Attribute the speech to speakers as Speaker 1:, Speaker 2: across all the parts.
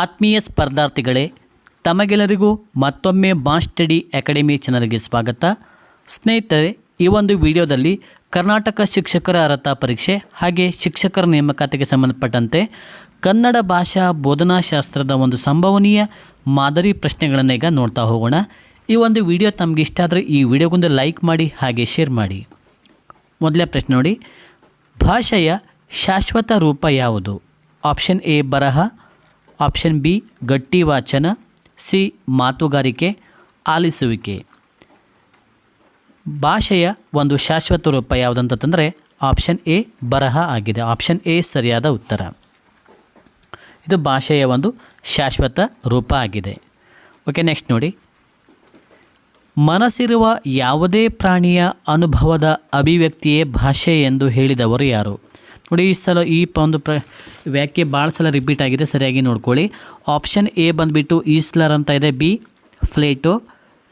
Speaker 1: ಆತ್ಮೀಯ ಸ್ಪರ್ಧಾರ್ಥಿಗಳೇ, ತಮಗೆಲ್ಲರಿಗೂ ಮತ್ತೊಮ್ಮೆ ಮಾಸ್ ಸ್ಟಡಿ ಅಕಾಡೆಮಿ ಚಾನಲ್ಗೆ ಸ್ವಾಗತ. ಸ್ನೇಹಿತರೆ, ಈ ಒಂದು ವಿಡಿಯೋದಲ್ಲಿ ಕರ್ನಾಟಕ ಶಿಕ್ಷಕರ ಅರ್ಹತಾ ಪರೀಕ್ಷೆ ಹಾಗೆ ಶಿಕ್ಷಕರ ನೇಮಕಾತಿಗೆ ಸಂಬಂಧಪಟ್ಟಂತೆ ಕನ್ನಡ ಭಾಷಾ ಬೋಧನಾಶಾಸ್ತ್ರದ ಒಂದು ಸಂಭವನೀಯ ಮಾದರಿ ಪ್ರಶ್ನೆಗಳನ್ನು ಈಗ ನೋಡ್ತಾ ಹೋಗೋಣ. ಈ ಒಂದು ವಿಡಿಯೋ ತಮಗೆ ಇಷ್ಟ ಆದರೆ ಈ ವಿಡಿಯೋಗೊಂದು ಲೈಕ್ ಮಾಡಿ, ಹಾಗೆ ಶೇರ್ ಮಾಡಿ. ಮೊದಲನೇ ಪ್ರಶ್ನೆ ನೋಡಿ, ಭಾಷೆಯ ಶಾಶ್ವತ ರೂಪ ಯಾವುದು? ಆಪ್ಷನ್ ಎ, ಬರಹ ಆಪ್ಷನ್ ಬಿ, ಗಟ್ಟಿ ವಾಚನ, ಸಿ, ಮಾತುಗಾರಿಕೆ, ಆಲಿಸುವಿಕೆ. ಭಾಷೆಯ ಒಂದು ಶಾಶ್ವತ ರೂಪ ಯಾವುದಂತಂದರೆ ಆಪ್ಷನ್ ಎ, ಬರಹ ಆಗಿದೆ. ಆಪ್ಷನ್ ಎ, ಸರಿಯಾದ ಉತ್ತರ. ಇದು ಭಾಷೆಯ ಒಂದು ಶಾಶ್ವತ ರೂಪ ಆಗಿದೆ. ಓಕೆ ನೆಕ್ಸ್ಟ್ ನೋಡಿ. ಮನಸ್ಸಿರುವ ಯಾವುದೇ ಪ್ರಾಣಿಯ ಅನುಭವದ ಅಭಿವ್ಯಕ್ತಿಯೇ ಭಾಷೆ ಎಂದು ಹೇಳಿದವರು ಯಾರು? ನೋಡಿ, ಈ ಸಲ ಈ ಒಂದು ಪ್ರ ವ್ಯಾಖ್ಯೆ ಭಾಳ ಸಲ ರಿಪೀಟ್ ಆಗಿದೆ. ಸರಿಯಾಗಿ ನೋಡ್ಕೊಳ್ಳಿ. ಆಪ್ಷನ್ ಎ ಬಂದುಬಿಟ್ಟು ಈಸ್ಲರ್ ಅಂತ ಇದೆ. B Plato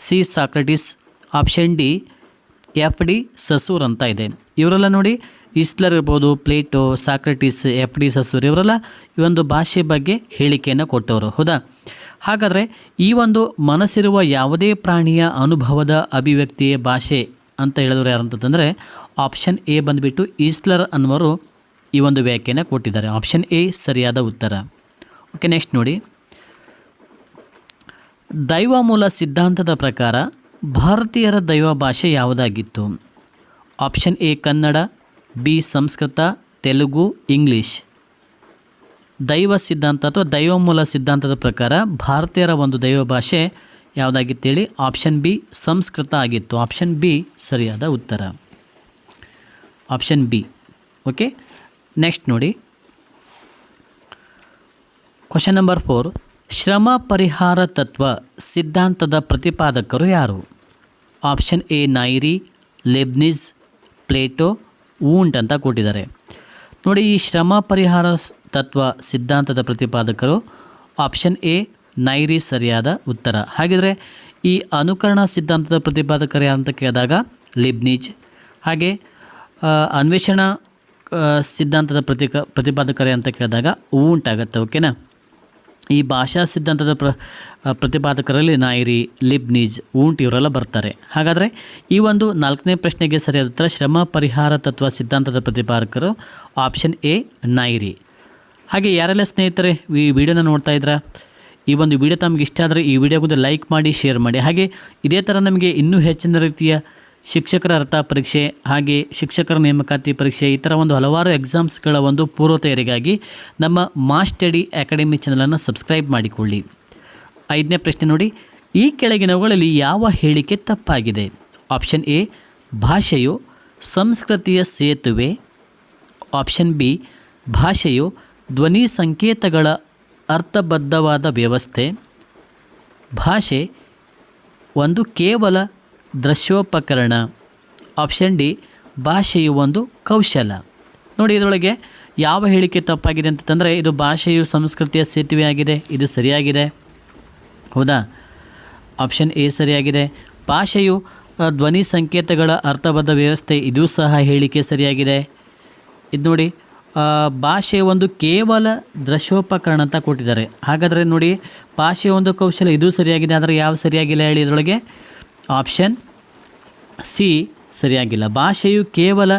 Speaker 1: C Socrates option D F de Saussure ಅಂತ ಇದೆ. ಇವರೆಲ್ಲ ನೋಡಿ, ಈಸ್ಲರ್ ಇರ್ಬೋದು Plato Socrates F de Saussure ಇವರೆಲ್ಲ ಈ ಒಂದು ಭಾಷೆ ಬಗ್ಗೆ ಹೇಳಿಕೆಯನ್ನು ಕೊಟ್ಟವರು. ಹೌದಾ? ಹಾಗಾದರೆ ಈ ಒಂದು ಮನಸ್ಸಿರುವ ಯಾವುದೇ ಪ್ರಾಣಿಯ ಅನುಭವದ ಅಭಿವ್ಯಕ್ತಿಯೇ ಭಾಷೆ ಅಂತ ಹೇಳಿದ್ರು ಯಾರಂತಂದರೆ ಆಪ್ಷನ್ ಎ ಬಂದುಬಿಟ್ಟು ಈಸ್ಲರ್ ಅನ್ನುವರು ಈ ಒಂದು ವ್ಯಾಖ್ಯಾನ ಕೊಟ್ಟಿದ್ದಾರೆ. ಆಪ್ಷನ್ ಎ ಸರಿಯಾದ ಉತ್ತರ. ಓಕೆ ನೆಕ್ಸ್ಟ್ ನೋಡಿ. ದೈವ ಮೂಲ ಸಿದ್ಧಾಂತದ ಪ್ರಕಾರ ಭಾರತೀಯರ ದೈವ ಭಾಷೆ ಯಾವುದಾಗಿತ್ತು? Option A Kannada B Sanskrit, Telugu English ದೈವ ಸಿದ್ಧಾಂತ ಅಥವಾ ದೈವ ಮೂಲ ಸಿದ್ಧಾಂತದ ಪ್ರಕಾರ ಭಾರತೀಯರ ಒಂದು ದೈವ ಭಾಷೆ ಯಾವುದಾಗಿತ್ತೇಳಿ ಆಪ್ಷನ್ ಬಿ ಸಂಸ್ಕೃತ ಆಗಿತ್ತು. ಆಪ್ಷನ್ ಬಿ ಸರಿಯಾದ ಉತ್ತರ. ಆಪ್ಷನ್ ಬಿ ಓಕೆ ನೆಕ್ಸ್ಟ್ ನೋಡಿ. ಕ್ವಶನ್ ನಂಬರ್ ಫೋರ್ ಶ್ರಮ ಪರಿಹಾರ ತತ್ವ ಸಿದ್ಧಾಂತದ ಪ್ರತಿಪಾದಕರು ಯಾರು? ಆಪ್ಷನ್ ಎ ನೈರಿ ಲೆಬ್ನಿಸ್ ಪ್ಲೇಟೋ ಊಂಟ್ ಅಂತ ಕೊಟ್ಟಿದ್ದಾರೆ. ನೋಡಿ, ಈ ಶ್ರಮ ಪರಿಹಾರ ತತ್ವ ಸಿದ್ಧಾಂತದ ಪ್ರತಿಪಾದಕರು ಆಪ್ಷನ್ ಎ ನೈರಿ ಸರಿಯಾದ ಉತ್ತರ. ಹಾಗಿದ್ರೆ ಈ ಅನುಕರಣ ಸಿದ್ಧಾಂತದ ಪ್ರತಿಪಾದಕರು ಯಾರು ಅಂತ ಕೇಳಿದಾಗ, ಲಿಬ್ನಿಜ್. ಹಾಗೆ ಅನ್ವೇಷಣಾ ಸಿದ್ಧಾಂತದ ಪ್ರತಿಕ, ಪ್ರತಿಪಾದಕರೇ ಅಂತ ಕೇಳಿದಾಗ ಹೂ ಆಗುತ್ತೆ ಓಕೆನಾ? ಈ ಭಾಷಾ ಸಿದ್ಧಾಂತದ ಪ್ರ ಪ್ರತಿಪಾದಕರಲ್ಲಿ ನಾಯಿರಿ, ಲಿಬ್ನಿಜ್, ಊಂಟ್ ಇವರೆಲ್ಲ ಬರ್ತಾರೆ. ಹಾಗಾದರೆ ಈ ಒಂದು ನಾಲ್ಕನೇ ಪ್ರಶ್ನೆಗೆ ಸರಿಯಾದ ಉತ್ತರ ಶ್ರಮ ಪರಿಹಾರ ತತ್ವ ಸಿದ್ಧಾಂತದ ಪ್ರತಿಪಾದಕರು ಆಪ್ಷನ್ ಎ, ನಾಯಿರಿ. ಹಾಗೆ ಯಾರೆಲ್ಲ ಸ್ನೇಹಿತರೆ ಈ ವಿಡಿಯೋನ ನೋಡ್ತಾ ಇದ್ದೀರಾ ಈ ಒಂದು ವಿಡಿಯೋ ತಮಗೆ ಇಷ್ಟ ಆದರೆ ಈ ವಿಡಿಯೋಗೊಂದು ಲೈಕ್ ಮಾಡಿ, ಶೇರ್ ಮಾಡಿ. ಹಾಗೆ ಇದೇ ಥರ ನಮಗೆ ಇನ್ನೂ ಹೆಚ್ಚಿನ ರೀತಿಯ ಶಿಕ್ಷಕರ ಅರ್ಥ ಪರೀಕ್ಷೆ ಹಾಗೆ ಶಿಕ್ಷಕರ ನೇಮಕಾತಿ ಪರೀಕ್ಷೆ ಈ ಥರ ಒಂದು ಹಲವಾರು ಎಕ್ಸಾಮ್ಸ್ಗಳ ಒಂದು ಪೂರ್ವ ತಯಾರಿಗಾಗಿ ನಮ್ಮ ಮಾಸ್ಟಡಿ ಸ್ಟಡಿ ಅಕಾಡೆಮಿ ಚಾನಲನ್ನು ಸಬ್ಸ್ಕ್ರೈಬ್ ಮಾಡಿಕೊಳ್ಳಿ. ಐದನೇ ಪ್ರಶ್ನೆ ನೋಡಿ, ಈ ಕೆಳಗಿನವುಗಳಲ್ಲಿ ಯಾವ ಹೇಳಿಕೆ ತಪ್ಪಾಗಿದೆ? ಆಪ್ಷನ್ ಎ, ಭಾಷೆಯು ಸಂಸ್ಕೃತಿಯ ಸೇತುವೆ. ಆಪ್ಷನ್ ಬಿ, ಭಾಷೆಯು ಧ್ವನಿ ಸಂಕೇತಗಳ ಅರ್ಥಬದ್ಧವಾದ ವ್ಯವಸ್ಥೆ. ಭಾಷೆ ಒಂದು ಕೇವಲ ದೃಶ್ಯೋಪಕರಣ. ಆಪ್ಷನ್ ಡಿ, ಭಾಷೆಯು ಒಂದು ಕೌಶಲ. ನೋಡಿ, ಇದರೊಳಗೆ ಯಾವ ಹೇಳಿಕೆ ತಪ್ಪಾಗಿದೆ ಅಂತಂದರೆ ಇದು ಭಾಷೆಯು ಸಂಸ್ಕೃತಿಯ ಸೇತುವೆಯಾಗಿದೆ, ಇದು ಸರಿಯಾಗಿದೆ. ಹೌದಾ? ಆಪ್ಷನ್ ಎ ಸರಿಯಾಗಿದೆ. ಭಾಷೆಯು ಧ್ವನಿ ಸಂಕೇತಗಳ ಅರ್ಥಬದ್ಧ ವ್ಯವಸ್ಥೆ, ಇದು ಸಹ ಹೇಳಿಕೆ ಸರಿಯಾಗಿದೆ. ಇದು ನೋಡಿ ಭಾಷೆ ಒಂದು ಕೇವಲ ದೃಶ್ಯೋಪಕರಣ ಅಂತ ಕೊಟ್ಟಿದ್ದಾರೆ. ಹಾಗಾದರೆ ನೋಡಿ ಭಾಷೆಯ ಒಂದು ಕೌಶಲ, ಇದು ಸರಿಯಾಗಿದೆ, ಆದರೆ ಯಾವ ಸರಿಯಾಗಿಲ್ಲ ಹೇಳಿ ಇದರೊಳಗೆ. ಆಪ್ಷನ್ ಸಿ ಸರಿಯಾಗಿಲ್ಲ. ಭಾಷೆಯು ಕೇವಲ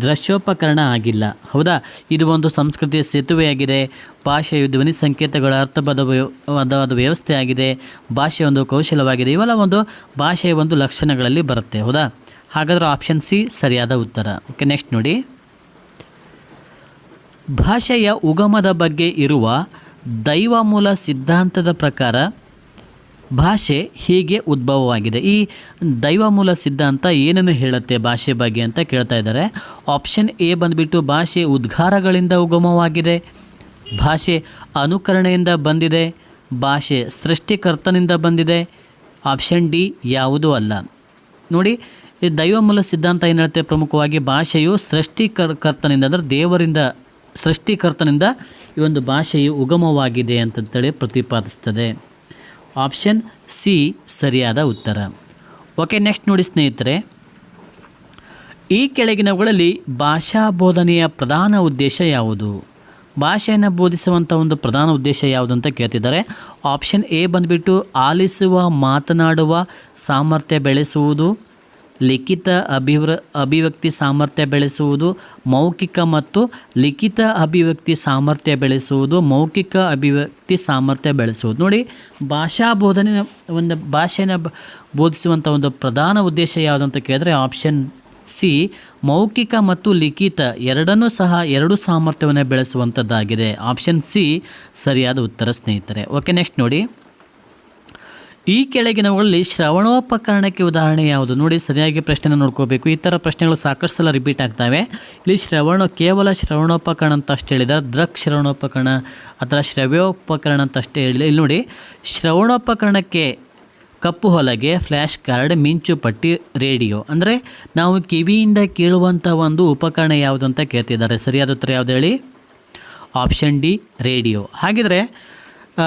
Speaker 1: ದೃಶ್ಯೋಪಕರಣ ಆಗಿಲ್ಲ. ಹೌದಾ? ಇದು ಒಂದು ಸಂಸ್ಕೃತಿಯ ಸೇತುವೆಯಾಗಿದೆ. ಭಾಷೆಯು ಧ್ವನಿ ಸಂಕೇತಗಳ ಅರ್ಥಬದ್ಧ ವ್ಯವಸ್ಥೆಯಾಗಿದೆ. ಭಾಷೆ ಒಂದು ಕೌಶಲವಾಗಿದೆ. ಇವೆಲ್ಲ ಒಂದು ಭಾಷೆಯ ಒಂದು ಲಕ್ಷಣಗಳಲ್ಲಿ ಬರುತ್ತೆ. ಹೌದಾ? ಹಾಗಾದರೆ ಆಪ್ಷನ್ ಸಿ ಸರಿಯಾದ ಉತ್ತರ. ಓಕೆ, ನೆಕ್ಸ್ಟ್ ನೋಡಿ. ಭಾಷೆಯ ಉಗಮದ ಬಗ್ಗೆ ಇರುವ ದೈವ ಮೂಲ ಸಿದ್ಧಾಂತದ ಪ್ರಕಾರ ಭಾಷೆ ಹೀಗೆ ಉದ್ಭವವಾಗಿದೆ. ಈ ದೈವ ಮೂಲ ಸಿದ್ಧಾಂತ ಏನನ್ನು ಹೇಳುತ್ತೆ ಭಾಷೆ ಬಗ್ಗೆ ಅಂತ ಕೇಳ್ತಾ ಇದ್ದಾರೆ. ಆಪ್ಷನ್ ಎ ಬಂದುಬಿಟ್ಟು ಭಾಷೆ ಉದ್ಗಾರಗಳಿಂದ ಉಗಮವಾಗಿದೆ. ಭಾಷೆ ಅನುಕರಣೆಯಿಂದ ಬಂದಿದೆ. ಭಾಷೆ ಸೃಷ್ಟಿಕರ್ತನಿಂದ ಬಂದಿದೆ. ಆಪ್ಷನ್ ಡಿ ಯಾವುದೂ ಅಲ್ಲ. ನೋಡಿ, ಈ ದೈವ ಮೂಲ ಸಿದ್ಧಾಂತ ಏನು ಹೇಳುತ್ತೆ ಪ್ರಮುಖವಾಗಿ? ಭಾಷೆಯು ಸೃಷ್ಟಿಕರ್ ಕರ್ತನಿಂದ ಅಂದರೆ ದೇವರಿಂದ, ಸೃಷ್ಟಿಕರ್ತನಿಂದ ಈ ಒಂದು ಭಾಷೆಯು ಉಗಮವಾಗಿದೆ ಅಂತಂತೇಳಿ ಪ್ರತಿಪಾದಿಸ್ತದೆ. ಆಪ್ಷನ್ ಸಿ ಸರಿಯಾದ ಉತ್ತರ. ಓಕೆ, ನೆಕ್ಸ್ಟ್ ನೋಡಿ ಸ್ನೇಹಿತರೆ. ಈ ಕೆಳಗಿನವುಗಳಲ್ಲಿ ಭಾಷಾ ಬೋಧನೆಯ ಪ್ರಧಾನ ಉದ್ದೇಶ ಯಾವುದು? ಭಾಷೆಯನ್ನು ಬೋಧಿಸುವಂಥ ಒಂದು ಪ್ರಧಾನ ಉದ್ದೇಶ ಯಾವುದು ಅಂತ ಕೇಳ್ತಿದ್ದಾರೆ. ಆಪ್ಷನ್ ಎ ಬಂದುಬಿಟ್ಟು ಆಲಿಸುವ, ಮಾತನಾಡುವ, ಸಾಮರ್ಥ್ಯ ಬೆಳೆಸುವುದು. ಲಿಖಿತ ಅಭಿವೃ ಅಭಿವ್ಯಕ್ತಿ ಸಾಮರ್ಥ್ಯ ಬೆಳೆಸುವುದು ಮೌಖಿಕ ಮತ್ತು ಲಿಖಿತ ಅಭಿವ್ಯಕ್ತಿ ಸಾಮರ್ಥ್ಯ ಬೆಳೆಸುವುದು ಮೌಖಿಕ ಅಭಿವ್ಯಕ್ತಿ ಸಾಮರ್ಥ್ಯ ಬೆಳೆಸುವುದು. ನೋಡಿ, ಭಾಷಾ ಬೋಧನೆ ಒಂದು ಭಾಷೆನ ಬೋಧಿಸುವಂಥ ಒಂದು ಪ್ರಧಾನ ಉದ್ದೇಶ ಯಾವುದು ಅಂತ ಕೇಳಿದ್ರೆ ಆಪ್ಷನ್ ಸಿ, ಮೌಖಿಕ ಮತ್ತು ಲಿಖಿತ ಎರಡನ್ನೂ ಸಹ ಎರಡು ಸಾಮರ್ಥ್ಯವನ್ನು ಬೆಳೆಸುವಂಥದ್ದಾಗಿದೆ. ಆಪ್ಷನ್ ಸಿ, ಸರಿಯಾದ ಉತ್ತರ ಸ್ನೇಹಿತರೆ. ಓಕೆ, ನೆಕ್ಸ್ಟ್ ನೋಡಿ. ಈ ಕೆಳಗಿನವುಗಳಲ್ಲಿ ಶ್ರವಣೋಪಕರಣಕ್ಕೆ ಉದಾಹರಣೆ ಯಾವುದು? ನೋಡಿ, ಸರಿಯಾಗಿ ಪ್ರಶ್ನೆನ ನೋಡ್ಕೋಬೇಕು. ಈ ಥರ ಪ್ರಶ್ನೆಗಳು ಸಾಕಷ್ಟು ಸಲ ರಿಪೀಟ್ ಆಗ್ತವೆ. ಇಲ್ಲಿ ಶ್ರವಣ, ಕೇವಲ ಶ್ರವಣೋಪಕರಣ ಅಂತ ಅಷ್ಟು ಹೇಳಿದ ದೃಕ್ ಶ್ರವಣೋಪಕರಣ ಅಥವಾ ಶ್ರವ್ಯೋಪಕರಣ ಅಂತ ಅಷ್ಟೇ ಹೇಳಿ ಇಲ್ಲಿ ನೋಡಿ, ಶ್ರವಣೋಪಕರಣಕ್ಕೆ ಕಪ್ಪು ಹೊಲಗೆ ಫ್ಲ್ಯಾಶ್ ಕಾರ್ಡ್, ಮಿಂಚು ಪಟ್ಟಿ, ರೇಡಿಯೋ. ಅಂದರೆ ನಾವು ಕಿವಿಯಿಂದ ಕೇಳುವಂಥ ಒಂದು ಉಪಕರಣ ಯಾವುದು ಅಂತ ಕೇಳ್ತಿದ್ದಾರೆ. ಸರಿಯಾದ ಉತ್ತರ ಯಾವುದು ಹೇಳಿ? Option D, radio. ಹಾಗಿದ್ರೆ ಆ,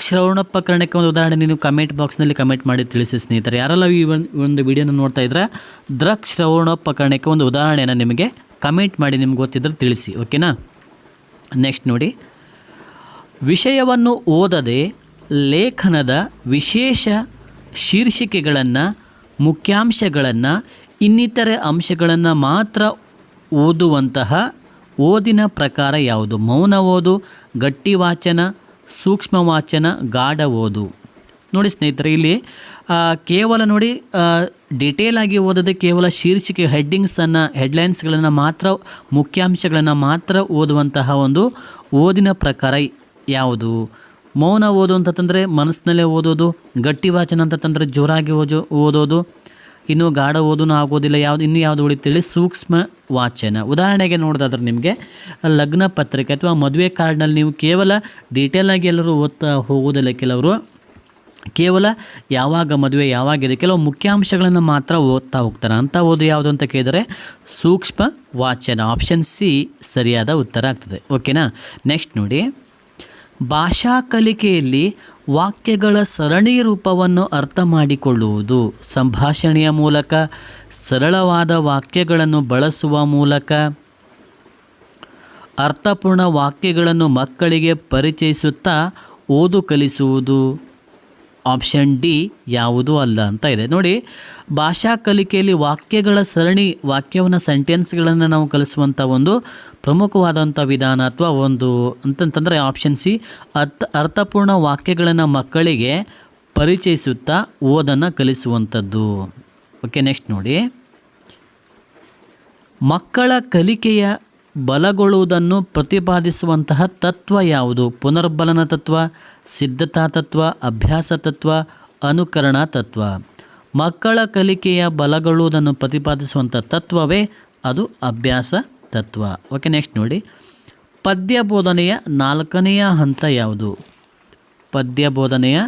Speaker 1: ಶ್ರವಣ ಪ್ರಕರಣಕ್ಕೆ ಒಂದು ಉದಾಹರಣೆ ನೀವು ಕಮೆಂಟ್ ಬಾಕ್ಸ್ನಲ್ಲಿ ಕಮೆಂಟ್ ಮಾಡಿ ತಿಳಿಸಿ ಸ್ನೇಹಿತರೆ. ಯಾರೆಲ್ಲ ಈ ಒಂದು ವಿಡಿಯೋನ ನೋಡ್ತಾ ಇದ್ರೆ ದೃಕ್ ಶ್ರವಣೋಪಕರಣಕ್ಕೆ ಒಂದು ಉದಾಹರಣೆಯನ್ನು ನಿಮಗೆ ಕಮೆಂಟ್ ಮಾಡಿ ನಿಮ್ಗೆ ಗೊತ್ತಿದ್ರೆ ತಿಳಿಸಿ ಓಕೆನಾ ನೆಕ್ಸ್ಟ್ ನೋಡಿ. ವಿಷಯವನ್ನು ಓದದೆ ಲೇಖನದ ವಿಶೇಷ ಶೀರ್ಷಿಕೆಗಳನ್ನು ಮುಖ್ಯಾಂಶಗಳನ್ನು ಇನ್ನಿತರೆ ಅಂಶಗಳನ್ನು ಮಾತ್ರ ಓದುವಂತಹ ಓದಿನ ಪ್ರಕಾರ ಯಾವುದು? ಮೌನ ಓದು ಗಟ್ಟಿ ವಾಚನ ಸೂಕ್ಷ್ಮ ವಾಚನ ಗಾಢ ಓದು. ನೋಡಿ ಸ್ನೇಹಿತರೆ, ಇಲ್ಲಿ ಕೇವಲ ನೋಡಿ ಡಿಟೇಲ್ ಆಗಿ ಓದದೆ ಕೇವಲ ಶೀರ್ಷಿಕೆ ಹೆಡ್ಡಿಂಗ್ಸನ್ನು ಹೆಡ್ಲೈನ್ಸ್ಗಳನ್ನು ಮಾತ್ರ, ಮುಖ್ಯಾಂಶಗಳನ್ನು ಮಾತ್ರ ಓದುವಂತಹ ಒಂದು ಓದಿನ ಪ್ರಕಾರ ಯಾವುದು? ಮೌನ ಓದು ಅಂತಂದರೆ ಮನಸ್ಸಿನಲ್ಲೇ ಓದೋದು ಗಟ್ಟಿ ವಾಚನ ಅಂತಂದರೆ ಜೋರಾಗಿ ಓದೋ ಓದೋದು ಇನ್ನು ಗಾಢ ಓದೂ ಆಗೋದಿಲ್ಲ. ಯಾವುದು, ಇನ್ನು ಯಾವುದು ಉಳಿತೇಳಿ ಸೂಕ್ಷ್ಮ ವಾಚನ. ಉದಾಹರಣೆಗೆ ನೋಡೋದಾದ್ರೆ ನಿಮಗೆ ಲಗ್ನ ಪತ್ರಿಕೆ ಅಥವಾ ಮದುವೆ ಕಾರ್ಡ್ನಲ್ಲಿ ನೀವು ಕೇವಲ ಡೀಟೇಲಾಗಿ ಎಲ್ಲರೂ ಓದ್ತಾ ಹೋಗೋದಿಲ್ಲ. ಕೆಲವರು ಕೇವಲ ಯಾವಾಗ ಮದುವೆ ಯಾವಾಗಿದೆ ಕೆಲವು ಮುಖ್ಯಾಂಶಗಳನ್ನು ಮಾತ್ರ ಓದ್ತಾ ಹೋಗ್ತಾರೆ. ಅಂಥ ಓದು ಯಾವುದು ಅಂತ ಕೇಳಿದರೆ ಸೂಕ್ಷ್ಮ ವಾಚನ. ಆಪ್ಷನ್ ಸಿ ಸರಿಯಾದ ಉತ್ತರ ಆಗ್ತದೆ. ಓಕೆನಾ ನೆಕ್ಸ್ಟ್ ನೋಡಿ. ಭಾಷಾ ಕಲಿಕೆಯಲ್ಲಿ ವಾಕ್ಯಗಳ ಸರಣಿ ರೂಪವನ್ನು ಅರ್ಥ ಮಾಡಿಕೊಳ್ಳುವುದು ಸಂಭಾಷಣೆಯ ಮೂಲಕ, ಸರಳವಾದ ವಾಕ್ಯಗಳನ್ನು ಬಳಸುವ ಮೂಲಕ, ಅರ್ಥಪೂರ್ಣ ವಾಕ್ಯಗಳನ್ನು ಮಕ್ಕಳಿಗೆ ಪರಿಚಯಿಸುತ್ತಾ ಓದು ಕಲಿಸುವುದು. ಆಪ್ಷನ್ ಡಿ ಯಾವುದೂ ಅಲ್ಲ ಅಂತ ಇದೆ. ನೋಡಿ, ಭಾಷಾ ಕಲಿಕೆಯಲ್ಲಿ ವಾಕ್ಯಗಳ ಸರಣಿ ವಾಕ್ಯವನ್ನು ಸೆಂಟೆನ್ಸ್ಗಳನ್ನು ನಾವು ಕಲಿಸುವಂಥ ಒಂದು ಪ್ರಮುಖವಾದಂಥ ವಿಧಾನ ಅಥವಾ ಒಂದು ಅಂತಂತಂದರೆ ಆಪ್ಷನ್ ಸಿ, ಅರ್ಥ, ಅರ್ಥಪೂರ್ಣ ವಾಕ್ಯಗಳನ್ನು ಮಕ್ಕಳಿಗೆ ಪರಿಚಯಿಸುತ್ತಾ ಓದನ್ನು ಕಲಿಸುವಂಥದ್ದು ಓಕೆ, ನೆಕ್ಸ್ಟ್ ನೋಡಿ. ಮಕ್ಕಳ ಕಲಿಕೆಯ ಬಲಗೊಳ್ಳುವುದನ್ನು ಪ್ರತಿಪಾದಿಸುವಂತಹ ತತ್ವ ಯಾವುದು? ಪುನರ್ಬಲನ ತತ್ವ, ಸಿದ್ಧತಾ ತತ್ವ, ಅಭ್ಯಾಸ ತತ್ವ, ಅನುಕರಣ ತತ್ವ. ಮಕ್ಕಳ ಕಲಿಕೆಯ ಬಲಗೊಳ್ಳುವುದನ್ನು ಪ್ರತಿಪಾದಿಸುವಂಥ ತತ್ವವೇ ಅದು ಅಭ್ಯಾಸ ತತ್ವ. ಓಕೆ ನೆಕ್ಸ್ಟ್ ನೋಡಿ. ಪದ್ಯ ಬೋಧನೆಯ ನಾಲ್ಕನೆಯ ಹಂತ ಯಾವುದು? ಪದ್ಯ ಬೋಧನೆಯ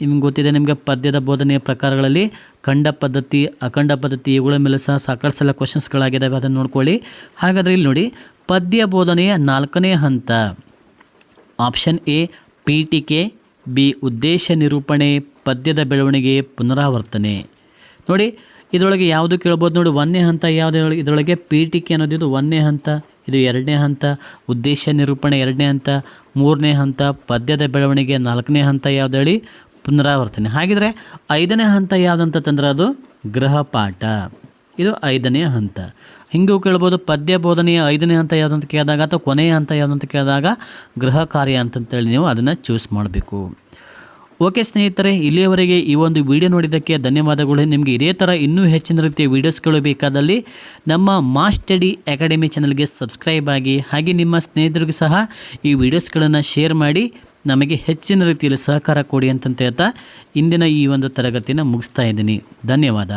Speaker 1: ನಿಮ್ಗೆ ಗೊತ್ತಿದೆ, ನಿಮಗೆ ಪದ್ಯದ ಬೋಧನೆಯ ಪ್ರಕಾರಗಳಲ್ಲಿ ಖಂಡ ಪದ್ಧತಿ, ಅಖಂಡ ಪದ್ಧತಿ ಇವುಗಳ ಮೇಲೆ ಸಹ ಸಾಕಷ್ಟು ಸಲ ಕ್ವಶನ್ಸ್ಗಳಾಗಿದ್ದಾವೆ ಅದನ್ನು ನೋಡ್ಕೊಳ್ಳಿ. ಹಾಗಾದರೆ ಇಲ್ಲಿ ನೋಡಿ, ಪದ್ಯ ಬೋಧನೆಯ ನಾಲ್ಕನೇ ಹಂತ. ಆಪ್ಷನ್ ಎ ಪೀಠಿಕೆ. ಬಿ ಉದ್ದೇಶ ನಿರೂಪಣೆ. ಪದ್ಯದ ಬೆಳವಣಿಗೆ ಪುನರಾವರ್ತನೆ. ನೋಡಿ, ಇದರೊಳಗೆ ಯಾವುದು ಕೇಳ್ಬೋದು ನೋಡಿ, ಒಂದನೇ ಹಂತ ಯಾವುದು? ಇದರೊಳಗೆ ಅನ್ನೋದು ಇದು ಒಂದನೇ ಹಂತ, ಇದು ಎರಡನೇ ಹಂತ. ಉದ್ದೇಶ ನಿರೂಪಣೆ ಎರಡನೇ ಹಂತ. ಮೂರನೇ ಹಂತ, ಪದ್ಯದ ಬೆಳವಣಿಗೆ ನಾಲ್ಕನೇ ಹಂತ ಯಾವ್ದು ಹೇಳಿ? ಪುನರಾವರ್ತನೆ. ಹಾಗಿದ್ರೆ ಐದನೇ ಹಂತ ಯಾವುದಂತ ತಂದ್ರೆ ಅದು ಗೃಹಪಾಠ. ಇದು ಐದನೇ ಹಂತ. ಹಿಂಗೂ ಕೇಳ್ಬೋದು, ಪದ್ಯ ಬೋಧನೆಯ ಐದನೇ ಹಂತ ಯಾವುದಂತ ಕೇಳಿದಾಗ ಅಥವಾ ಕೊನೆಯ ಹಂತ ಯಾವುದಂತ ಕೇಳಿದಾಗ ಗೃಹ ಕಾರ್ಯ ಅಂತಂತೇಳಿ ನೀವು ಅದನ್ನು ಚೂಸ್ ಮಾಡಬೇಕು. ಓಕೆ ಸ್ನೇಹಿತರೆ, ಇಲ್ಲಿಯವರೆಗೆ ಈ ಒಂದು ವಿಡಿಯೋ ನೋಡಿದ್ದಕ್ಕೆ ಧನ್ಯವಾದಗಳು. ನಿಮಗೆ ಇದೇ ಥರ ಇನ್ನೂ ಹೆಚ್ಚಿನ ರೀತಿಯ ವೀಡಿಯೋಸ್ಗಳು ಬೇಕಾದಲ್ಲಿ ನಮ್ಮ ಮಾಸ್ಟಡಿ ಅಕಾಡೆಮಿ ಚಾನಲ್ಗೆ ಸಬ್ಸ್ಕ್ರೈಬ್ ಆಗಿ, ಹಾಗೆ ನಿಮ್ಮ ಸ್ನೇಹಿತರಿಗೂ ಸಹ ಈ ವಿಡಿಯೋಸ್ಗಳನ್ನು ಶೇರ್ ಮಾಡಿ. ನಮಗೆ ಹೆಚ್ಚಿನ ರೀತಿಯಲ್ಲಿ ಸಹಕಾರ ಕೊಡಿ ಅಂತಂತ ಹೇಳ್ತಾ ಇಂದಿನ ಈ ಒಂದು ತರಗತಿನ ಮುಗಿಸ್ತಾ ಇದ್ದೀನಿ. ಧನ್ಯವಾದ.